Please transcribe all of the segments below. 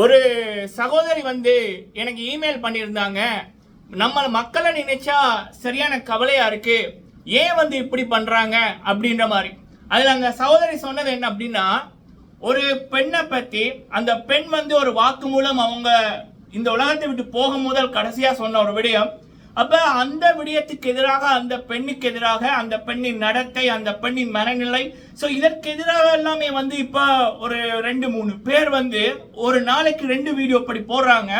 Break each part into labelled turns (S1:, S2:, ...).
S1: ஒரு சகோதரி வந்து எனக்கு இமெயில் பண்ணியிருந்தாங்க. நம்ம மக்களை நினைச்சா சரியான கவலையா இருக்கு. ஏன் வந்து இப்படி பண்றாங்க அப்படின்ற மாதிரி. அதில் அந்த சகோதரி சொன்னது என்ன அப்படின்னா ஒரு பெண்ணை பற்றி அந்த பெண் வந்து ஒரு வாக்கு மூலம் அவங்க இந்த உலகத்தை விட்டு போகும் முதல் கடைசியாக சொன்ன ஒரு விடயம் அப்ப அந்த விடயத்துக்கு எதிராக அந்த பெண்ணுக்கு எதிராக அந்த பெண்ணின் நடத்தை அந்த பெண்ணின் மனநிலை. ஸோ இதற்கு எதிராக எல்லாமே வந்து இப்ப ஒரு ரெண்டு மூணு பேர் வந்து ஒரு நாளைக்கு ரெண்டு வீடியோ அப்படி போடுறாங்க.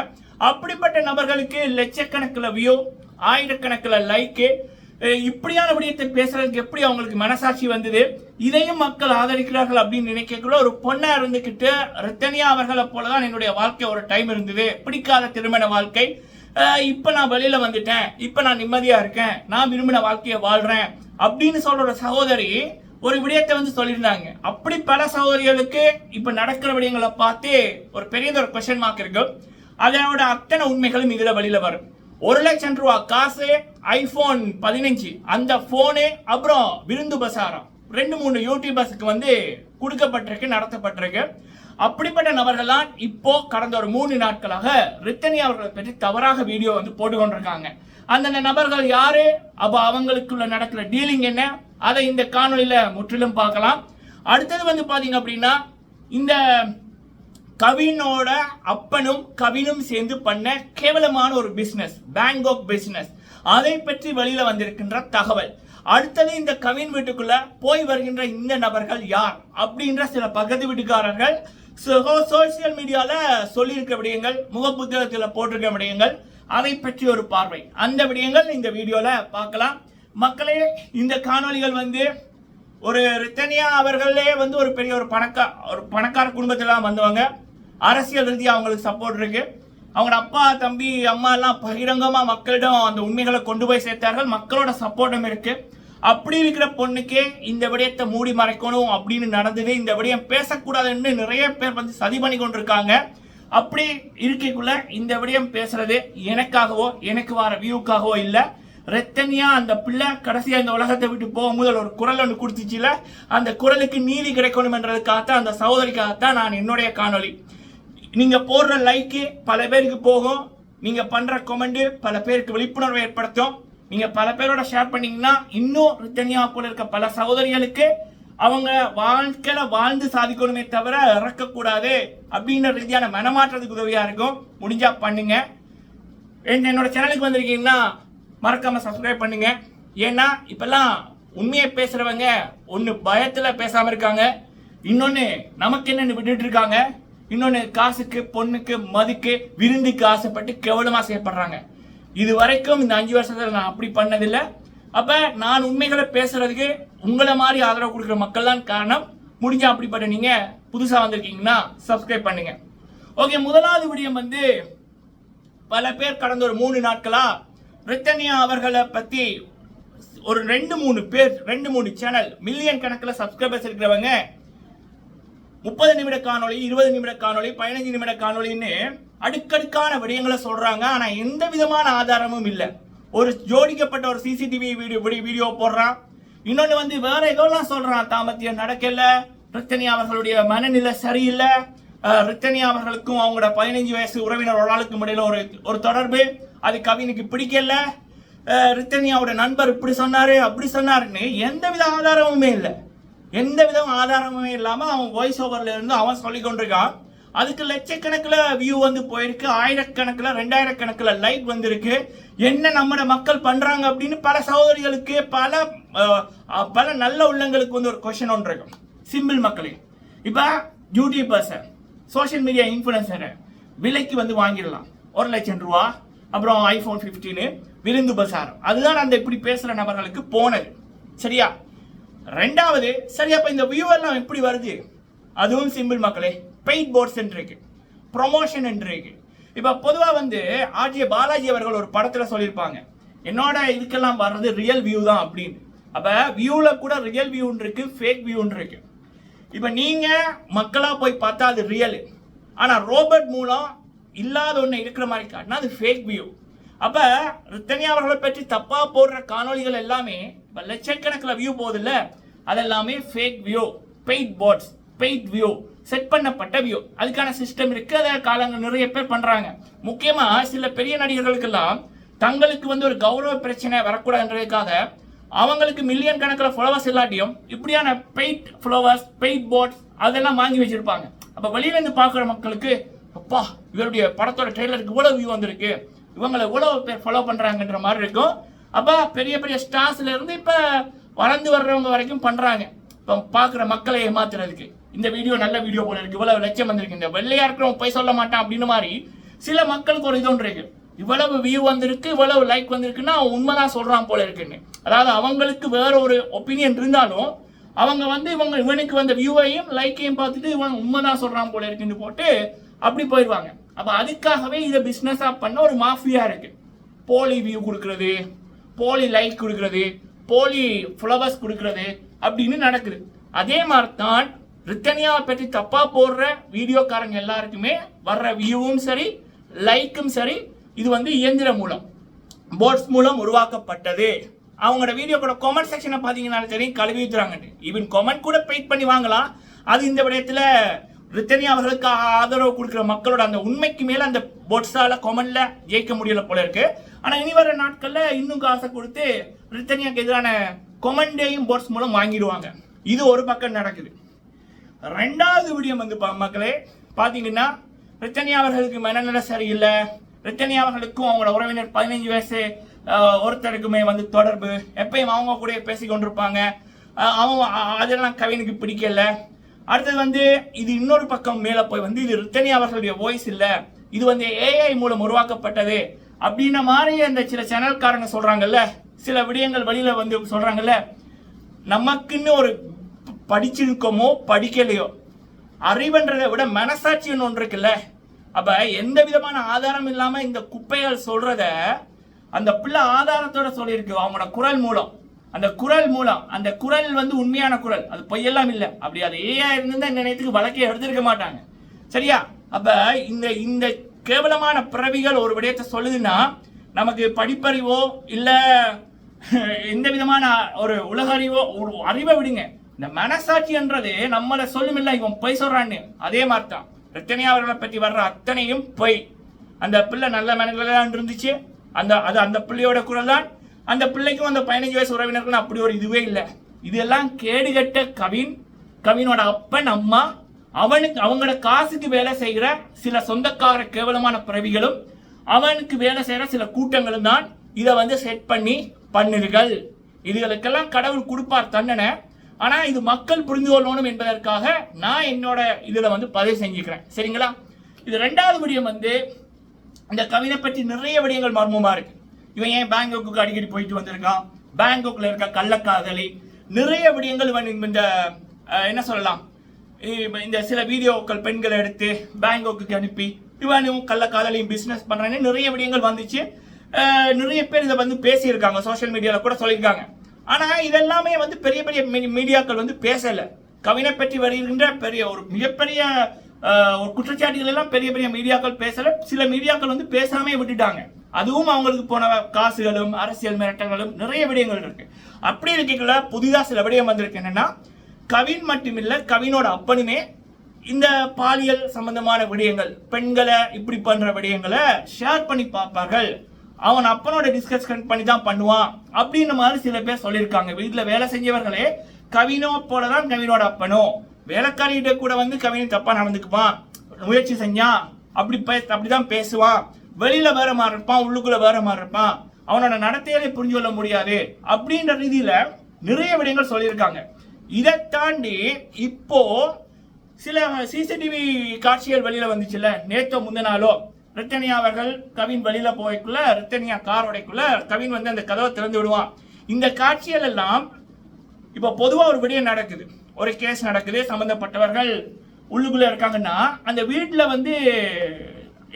S1: அப்படிப்பட்ட நபர்களுக்கு லட்சக்கணக்கில் வியூ ஆயிரக்கணக்கில் லைக்கு இப்படியான விடயத்தை பேசுறதுக்கு எப்படி அவங்களுக்கு மனசாட்சி வந்தது? இதையும் மக்கள் ஆதரிக்கிறார்கள் அப்படின்னு நினைக்கக்குள்ள ஒரு பொண்ணா இருந்துகிட்டு ரத்தனியா அவர்களை போலதான் என்னுடைய வாழ்க்கை ஒரு டைம் இருந்தது. பிடிக்காத திருமண வாழ்க்கை. இப்போ நான் வெளியில் வந்துட்டேன். இப்போ நான் நிம்மதியாக இருக்கேன். நான் விரும்பின வாழ்க்கையை வாழ்கிறேன் அப்படின்னு சொல்கிற சகோதரி ஒரு விடயத்தை வந்து சொல்லியிருந்தாங்க. அப்படி பல சகோதரிகளுக்கு இப்போ நடக்கிற விடயங்களை பார்த்து ஒரு பெரிய ஒரு கொஷன் மார்க் இருக்கு. அதோட அத்தனை உண்மைகளும் இதில் வெளியில் வரும். ஒரு லட்சம் ரூபா காசு ஐபோன் பதினஞ்சு அந்த ஃபோனு அப்புறம் விருந்து பசாரம். ரெண்டு மூணு யூடியூபர்ஸுக்கு வந்து கொடுக்கப்பட்டிருக்கு நடத்தப்பட்டிருக்கு. அப்படிப்பட்ட நபர்கள்லாம் இப்போ கடந்த ஒரு மூணு நாட்களாக ரித்தனி அவர்களை பற்றி தவறாக வீடியோ வந்து போட்டு கொண்டிருக்காங்க நபர்கள் யாரு? அப்போ அவங்களுக்குள்ள நடக்கிற டீலிங் என்ன? அதை இந்த காணொலியில் முற்றிலும் பார்க்கலாம். அடுத்தது வந்து பார்த்தீங்க அப்படின்னா இந்த கவினோட அப்பனும் கவினும் சேர்ந்து பண்ண கேவலமான ஒரு பிஸ்னஸ் பேங்காக் பிஸ்னஸ் அதை பற்றி வெளியில வந்திருக்கின்ற தகவல். அடுத்தது இந்த கவின் வீட்டுக்குள்ள போய் வருகின்ற இந்த நபர்கள் யார்? அப்படின்ற சில பகுதி வீட்டுக்காரர்கள் சோசியல் மீடியால சொல்லியிருக்க விடயங்கள் முகப்புத்தகத்தில் போட்டிருக்க விடயங்கள் அதை பற்றி ஒரு பார்வை. அந்த விடயங்கள் இந்த வீடியோல பார்க்கலாம். மக்களே இந்த காணொளிகள் வந்து ஒரு ரித்தனியா அவர்களே வந்து ஒரு பெரிய ஒரு பணக்கா ஒரு பணக்கார குடும்பத்தில் வந்தவங்க. அரசியல் ரீதியாக அவங்களுக்கு சப்போர்ட் இருக்கு. அவங்க அப்பா தம்பி அம்மா எல்லாம் பகிரங்கமாக மக்களிடம் அந்த உண்மைகளை கொண்டு போய் சேர்த்தார்கள். மக்களோட சப்போர்ட்டும் இருக்குது அப்படி இருக்கிற பொண்ணுக்கே இந்த விடயத்தை மூடி மறைக்கணும் அப்படின்னு நடந்தது இந்த விடயம் பேசக்கூடாதுன்னு நிறைய பேர் வந்து சதி பண்ணி கொண்டிருக்காங்க. அப்படி இருக்கைக்குள்ள இந்த விடயம் பேசுறது எனக்காகவோ எனக்கு வர வியூக்காகவோ இல்லை. ரத்தனியா அந்த பிள்ளை கடைசியா இந்த உலகத்தை விட்டு போகும்போது ஒரு குரல் ஒன்று கொடுத்துச்சுல அந்த குரலுக்கு நீதி கிடைக்கணும்ன்றதுக்காகத்தான் அந்த சகோதரிக்காகத்தான் நான் என்னுடைய காணொளி. நீங்க போடுற லைக்கு பல பேருக்கு போகும். நீங்க பண்ற கொமெண்ட் பல பேருக்கு விழிப்புணர்வு ஏற்படுத்தும். நீங்க பல பேரோட ஷேர் பண்ணீங்கன்னா இன்னும் ரித்தனியா போல இருக்க பல சகோதரிகளுக்கு அவங்க வாழ்க்கையில வாழ்ந்து சாதிக்கணுமே தவிர இறக்கக்கூடாது அப்படின்ற ரீதியான மனமாற்றத்துக்கு உதவியா இருக்கும். முடிஞ்சா பண்ணுங்க. என்னோட சேனலுக்கு வந்திருக்கீங்கன்னா மறக்காம சப்ஸ்கிரைப் பண்ணுங்க. ஏன்னா இப்பெல்லாம் உண்மையை பேசுறவங்க ஒன்னு பயத்துல பேசாம இருக்காங்க. இன்னொன்னு நமக்கு என்னன்னு விட்டுட்டு இருக்காங்க. இன்னொன்னு காசுக்கு பொண்ணுக்கு மதுக்கு விருந்துக்கு ஆசைப்பட்டு கேவலமா செய்யப்படுறாங்க இது வரைக்கும் இந்த அஞ்சு வருஷத்தில் நான் அப்படி பண்ணதில்லை. அப்போ நான் உண்மைகளை பேசுறதுக்கு உங்களை மாதிரி ஆதரவு கொடுக்குற மக்கள் தான் காரணம். முடிஞ்சா அப்படிப்பட்ட நீங்கள் புதுசாக வந்திருக்கீங்கன்னா சப்ஸ்கிரைப் பண்ணுங்க. ஓகே முதலாவது விடயம் வந்து பல பேர் கடந்த ஒரு மூணு நாட்களாக பிரிட்டனியா அவர்களை பற்றி ஒரு ரெண்டு மூணு பேர் ரெண்டு மூணு சேனல் மில்லியன் கணக்கில் சப்ஸ்கிரைபர்ஸ் இருக்கிறவங்க முப்பது நிமிட காணொளி இருபது நிமிட காணொளி பதினஞ்சு நிமிட காணொளின்னு அடுக்கடுக்கான விடயங்களை சொல்றாங்க. ஆனா எந்த விதமான ஆதாரமும் இல்லை. ஒரு ஜோடிக்கப்பட்ட ஒரு சிசிடிவி வீடியோ வீடியோ போடுறான். இன்னொன்னு வந்து வேற எதோலாம் சொல்றான். தாமத்தியம் நடக்கல. ரித்தனி அவர்களுடைய மனநிலை சரியில்லை. அஹ், ரித்தனியா அவர்களுக்கும் அவங்களோட பதினைஞ்சு வயசு உறவினர் ஒரு ஆளுக்கும் இடையில ஒரு ஒரு தொடர்பு. அது கவினுக்கு பிடிக்கல. அஹ், ரித்தனியாவோட நண்பர் இப்படி சொன்னாரு அப்படி சொன்னாருன்னு எந்த வித ஆதாரமுமே இல்லை. எந்த விதம் ஆதாரமுமே இல்லாம அவன் வாய்ஸ் ஓவர்ல இருந்து அவன் சொல்லி கொண்டிருக்கான். அதுக்கு லட்சக்கணக்கில் வியூ வந்து போயிருக்கு. ஆயிரக்கணக்கில் ரெண்டாயிரக்கணக்கில் லைக் வந்திருக்கு. என்ன நம்மட மக்கள் பண்ணுறாங்க அப்படின்னு பல சகோதரிகளுக்கு பல பல நல்ல உள்ளங்களுக்கு வந்து ஒரு கொஷன் ஒன்று இருக்கும். சிம்பிள் மக்களே இப்போ யூடியூபர்ஸை சோஷியல் மீடியா இன்ஃபுளுசரை விலைக்கு வந்து வாங்கிடலாம். ஒரு லட்சம் ரூபா அப்புறம் ஐஃபோன் 15 விருந்து பசாரம். அதுதான் அந்த இப்படி பேசுகிற நபர்களுக்கு போனது. சரியா? ரெண்டாவது சரி அப்போ இந்த வியூ எல்லாம் எப்படி வருது? அதுவும் சிம்பிள் மக்களே பெயிட் போர்ட்ஸ் இருக்கு ப்ரொமோஷன் இருக்கு இப்போ பொதுவாக வந்து ஆர்ஜே பாலாஜி அவர்கள் ஒரு படத்தில் சொல்லியிருப்பாங்க. என்னோட இதுக்கெல்லாம் வர்றது ரியல் வியூ தான் அப்படின்னு. அப்போ வியூவில் கூட ரியல் வியூன்னு இருக்கு ஃபேக் வியூன்னு இருக்கு. இப்போ நீங்கள் மக்களாக போய் பார்த்தா அது ரியல் ஆனால் ரோபோட் மூலம் இல்லாத ஒன்று இருக்கிற மாதிரி காட்டினா அது ஃபேக் வியூ அப்போ ரித்தனியா அவர்களை பற்றி தப்பாக போடுற காணொளிகள் எல்லாமே இப்போ லட்சக்கணக்கில் வியூ போகுதுல்ல அதெல்லாமே fake view paid bots paid view set பண்ணப்பட்ட வியூ அதுக்கான சிஸ்டம் இருக்கு. அதை காலங்கள் நிறைய பேர் பண்றாங்க. முக்கியமா சில பெரிய நடிகர்களுக்கெல்லாம் தங்களுக்கு வந்து ஒரு கௌரவ பிரச்சனை வரக்கூடாதுன்றதுக்காக அவங்களுக்கு மில்லியன் கணக்கில் ஃபாலோவர்ஸ் இல்லாட்டியும் இப்படியான பெயிட் ஃபாலோவர்ஸ் பெயிட் போட்ஸ் அதெல்லாம் வாங்கி வச்சிருப்பாங்க. அப்போ வெளியிலேருந்து பார்க்குற மக்களுக்கு அப்பா இவருடைய படத்தோட ட்ரெய்லருக்கு இவ்வளோ வியூ வந்திருக்கு. இவங்களை இவ்வளோ பேர் ஃபாலோ பண்ணுறாங்கன்ற மாதிரி இருக்கும். அப்போ பெரிய பெரிய ஸ்டார்ஸ்லேருந்து இப்போ வளர்ந்து வர்றவங்க வரைக்கும் பண்ணுறாங்க இப்போ பார்க்குற மக்களை ஏமாத்துறதுக்கு. இந்த வீடியோ நல்ல வீடியோ போல இருக்கு. இவ்வளவு லட்சம் வந்திருக்கு. இந்த வெள்ளையா இருக்கிறோம் போய் சொல்ல மாட்டான் அப்படின்னு மாதிரி சில மக்களுக்கு ஒரு இது ஒன்று இருக்கு. இவ்வளவு வியூ வந்திருக்கு இவ்வளவு லைக் வந்திருக்குன்னா அவன் உண்மைதான் சொல்றான் போல இருக்குன்னு. அதாவது அவங்களுக்கு வேற ஒரு ஒப்பீனியன் இருந்தாலும் அவங்க வந்து இவங்க இவனுக்கு வந்த வியூவையும் லைக்கையும் பார்த்துட்டு இவன் உண்மைதான் சொல்றான் போல இருக்குன்னு போட்டு அப்படி போயிடுவாங்க. அப்ப அதுக்காகவே இதை பிஸ்னஸாக பண்ண ஒரு மாஃபியா இருக்கு. போலி வியூ கொடுக்கறது போலி லைக் கொடுக்கறது போலி ஃப்ளவர்ஸ் கொடுக்கறது அப்படின்னு நடக்குது. அதே மாதிரி தான் ரித்தனியாவை பற்றி தப்பா போடுற வீடியோக்காரங்க எல்லாருக்குமே வர்ற வியூவும் சரி லைக்கும் சரி இது வந்து இயந்திர மூலம் போர்ட்ஸ் மூலம் உருவாக்கப்பட்டது. அவங்களோட வீடியோக்கோட கூட கமெண்ட் செக்ஷனை பார்த்தீங்கன்னாலும் சரி கழுவி ஊத்துறாங்கன்னு. ஈவன் கமெண்ட் கூட பெயிட் பண்ணி வாங்கலாம். அது இந்த விடயத்தில் ரித்தனியா அவர்களுக்கு ஆதரவு கொடுக்குற மக்களோட அந்த உண்மைக்கு மேலே அந்த போட்ஸால கொமெண்ட்ல ஜெயிக்க முடியல போல இருக்கு. ஆனால் இனி வர நாட்களில் இன்னும் காசை கொடுத்து ரித்தனியாக்கு எதிரான கொமெண்டையும் போட்ஸ் மூலம் வாங்கிடுவாங்க. இது ஒரு பக்கம் நடக்குது. ரெண்டாவது விடியம் வந்து பா- மக்களே பார்த்தீங்கன்னா ரித்தனியா அவர்களுக்கு மனநிலை சரியில்லை. ரித்தனியா அவர்களுக்கும் அவங்களோட உறவினர் பதினைஞ்சு வயசு ஒருத்தருக்குமே வந்து தொடர்பு. எப்பயும் அவங்க கூட பேசி கொண்டிருப்பாங்க. அவங்க அதெல்லாம் கவினுக்கு பிடிக்கல. அடுத்தது வந்து இது இன்னொரு பக்கம் மேலே போய் வந்து இது ரித்தனி அவர்களுடைய வாய்ஸ் இல்லை. இது வந்து ஏஐ மூலம் உருவாக்கப்பட்டது. அப்படின்ன மாதிரி அந்த சில சேனல்காரங்க சொல்கிறாங்கல்ல சில விடயங்கள் வழியில் வந்து சொல்கிறாங்கல்ல நமக்குன்னு ஒரு படிச்சிருக்கோமோ படிக்கலையோ? அறிவுன்றதை விட மனசாட்சின்னு ஒன்று இருக்குல்ல? அப்ப எந்த விதமான ஆதாரம் இல்லாம இந்த குப்பைகள் சொல்றத அந்த பிள்ளை ஆதாரத்தோட சொல்லியிருக்கு. அவனோட குரல் மூலம். அந்த குரல் மூலம். அந்த குரல் வந்து உண்மையான குரல். அது பொய்யெல்லாம் இல்லை. அப்படி அது ஏஐ இருந்திருந்தா இந்த நேரத்துக்கு வழக்கை எடுத்திருக்க மாட்டாங்க. சரியா? அப்ப இந்த இந்த கேவலமான பிறவிகள் ஒரு விடயத்தை சொல்லுதுன்னா நமக்கு படிப்பறிவோ இல்ல எந்த விதமான ஒரு உலக அறிவோ ஒரு அறிவை விடுங்க. இந்த மனசாட்சின்றது நம்மளை சொல்லுமில்ல இவன் பொய் சொல்றான்னு. அதே மாதிரி தான் ரத்தனியா அவர்களை பற்றி வர்ற அத்தனையும் பொய். அந்த பிள்ளை நல்ல மனநிலை இருந்துச்சு. அந்த அது அந்த பிள்ளையோட குரல் தான் அந்த பிள்ளைக்கும் அந்த பதினஞ்சு வயசு உறவினர்களும் அப்படி ஒரு இதுவே இல்லை. இதெல்லாம் கேடுகட்ட கவின் கவினோட அப்பன் அம்மா அவனுக்கு அவங்களோட காசுக்கு வேலை செய்கிற சில சொந்தக்கார கேவலமான பிறவிகளும் அவனுக்கு வேலை செய்கிற சில கூட்டங்களும் தான் இதை வந்து செட் பண்ணி பண்ணுதுகள் இதுகளுக்கெல்லாம் கடவுள் கொடுப்பார் தண்டனை. ஆனா இது மக்கள் புரிந்து கொள்ளணும் என்பதற்காக நான் என்னோட இதுல வந்து பதிவு செஞ்சுக்கிறேன். சரிங்களா? இது ரெண்டாவது விடயம் வந்து இந்த கவிதை பற்றி நிறைய விடயங்கள் மர்மமா இருக்கு. இவன் ஏன் பேங்காக்கு அடிக்கடி போயிட்டு வந்திருக்கான்? பேங்காக்ல இருக்க கள்ளக்காதலி. நிறைய விடயங்கள் இவன் இந்த என்ன சொல்லலாம்? இந்த சில வீடியோக்கள் பெண்களை எடுத்து பேங்காக்கு அனுப்பி இவனும் கள்ளக்காதலையும் பிசினஸ் பண்றான்னு நிறைய விடயங்கள் வந்துச்சு. நிறைய பேர் இதை வந்து பேசியிருக்காங்க. சோஷியல் மீடியாவில் கூட சொல்லியிருக்காங்க. ஆனால் இதெல்லாமே வந்து பெரிய பெரிய மீ- மீடியாக்கள் வந்து பேசலை. கவினை பற்றி வருகின்ற பெரிய ஒரு மிகப்பெரிய ஒரு குற்றச்சாட்டுகள் எல்லாம் பெரிய பெரிய மீடியாக்கள் பேசல. சில மீடியாக்கள் வந்து பேசாமே விட்டுட்டாங்க. அதுவும் அவங்களுக்கு போன காசுகளும் அரசியல் மிரட்டங்களும் நிறைய விடயங்கள் இருக்கு. அப்படி இருக்கக்குள்ள புதிதாக சில விடயம் வந்திருக்கு. என்னன்னா கவின் மட்டுமில்லை கவினோட அப்பனுமே இந்த பாலியல் சம்பந்தமான விடயங்கள் பெண்களை இப்படி பண்ற விடயங்களை ஷேர் பண்ணி பார்ப்பார்கள். அவன் அப்பனோட டிஸ்கஸ் பண்ணி தான் பண்ணுவான். அப்படின்ற மாதிரி சில பேர் சொல்லியிருக்காங்க. வீட்டில் வேலை செஞ்சவர்களே கவினோ போலதான் கவினோட அப்பனோ. வேலைக்காரிகிட்ட கூட வந்து கவின் தப்பா நடந்துக்குவான். முயற்சி செஞ்சான் அப்படி பே அப்படிதான் பேசுவான். வெளியில வேற மாதிரி இருப்பான் உள்ளுக்குள்ள வேற மாதிரி இருப்பான். அவனோட நடத்தையிலே புரிஞ்சு கொள்ள முடியாது. அப்படின்ற ரீதியில நிறைய விடயங்கள் சொல்லியிருக்காங்க. இதை தாண்டி இப்போ சில சிசிடிவி காட்சிகள் வெளியில வந்துச்சுல்ல? நேத்தோ முந்தினாலோ ரித்தனியா அவர்கள் கவின் வெளியில போய்க்குள்ள ரித்தனியா கார் உடைக்குள்ள கவின் வந்து அந்த கதவை திறந்து விடுவான். இந்த காட்சிகள் எல்லாம் இப்போ பொதுவா ஒரு விடயம் நடக்குது. ஒரு கேஸ் நடக்குது சம்பந்தப்பட்டவர்கள் உள்ளுக்குள்ள இருக்காங்கன்னா அந்த வீட்டுல வந்து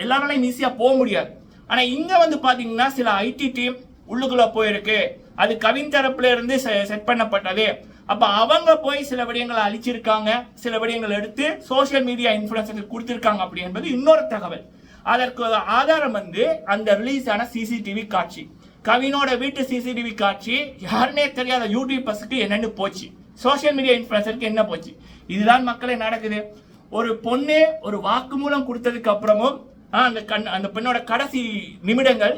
S1: எல்லாராலையும் ஈஸியா போக முடியாது. ஆனா இங்க வந்து பாத்தீங்கன்னா சில ஐடி டீம் உள்ளுக்குள்ள போயிருக்கு. அது கவின் தரப்புல இருந்து செட் பண்ணப்பட்டது. அப்ப அவங்க போய் சில விடயங்களை அழிச்சிருக்காங்க. சில விடயங்களை எடுத்து சோஷியல் மீடியா இன்ஃபுளுசருக்கு கொடுத்திருக்காங்க அப்படி என்பது இன்னொரு தகவல். அதற்கு ஆதாரம் வந்து அந்த ரிலீஸ் ஆன சிசிடிவி காட்சி. கவினோட வீட்டு சிசிடிவி காட்சி யாருனே தெரியாத யூடியூபர்ஸுக்கு என்னன்னு போச்சு. சோஷியல் மீடியா இன்ஃபுளுசருக்கு என்ன போச்சு? இதுதான் மக்களே நடக்குது. ஒரு பொண்ணு ஒரு வாக்குமூலம் கொடுத்ததுக்கு அப்புறமும் அந்த கண் அந்த பெண்ணோட கடைசி நிமிடங்கள்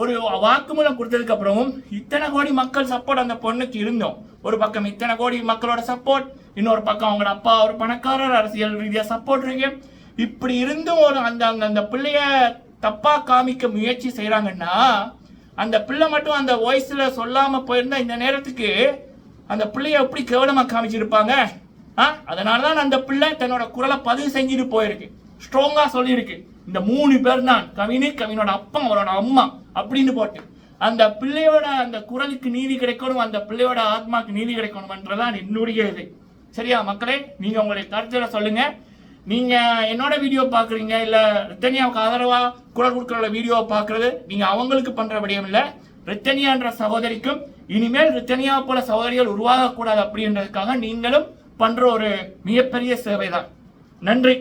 S1: ஒரு வாக்குமூலம் கொடுத்ததுக்கு அப்புறமும் இத்தனை கோடி மக்கள் சப்போர்ட் அந்த பொண்ணுக்கு இருந்தோம். ஒரு பக்கம் இத்தனை கோடி மக்களோட சப்போர்ட் இன்னொரு பக்கம் அவங்களோட அப்பா ஒரு பணக்காரர் அரசியல் ரீதியாக சப்போர்ட் இருக்கு. இப்படி இருந்தும் ஒரு அந்த அந்த அந்த பிள்ளைய தப்பா காமிக்க முயற்சி செய்கிறாங்கன்னா அந்த பிள்ளை மட்டும் அந்த வாய்ஸில் சொல்லாம போயிருந்தா இந்த நேரத்துக்கு அந்த பிள்ளைய எப்படி கேவலமா காமிச்சிருப்பாங்க? ஆ? அதனால தான் அந்த பிள்ளை தன்னோட குரலை பதிவு செஞ்சுட்டு போயிருக்கு. ஸ்ட்ராங்கா சொல்லியிருக்கு. இந்த மூணு பேர் தான் கவினு கவினோட அப்பா அவரோட அம்மா அப்படின்னு போட்டு. அந்த பிள்ளையோட அந்த குரலுக்கு நீதி கிடைக்கணும் அந்த பிள்ளையோட ஆத்மாக்கு நீதி கிடைக்கணும்ன்றதான் என்னுடைய இது. சரியா மக்களே நீங்க உங்களுடைய கருத்துல சொல்லுங்க. நீங்க என்னோட வீடியோ பாக்குறீங்க இல்ல ரித்தனியாவுக்கு ஆதரவாக குரல் கொடுக்குற வீடியோ பாக்குறது நீங்க அவங்களுக்கு பண்ற விடயம் இல்ல. ரித்தனியான்ற சகோதரிக்கும் இனிமேல் ரித்தனியா போல சகோதரிகள் உருவாகக்கூடாது அப்படின்றதுக்காக நீங்களும் பண்ற ஒரு மிகப்பெரிய சேவை தான் நன்றி.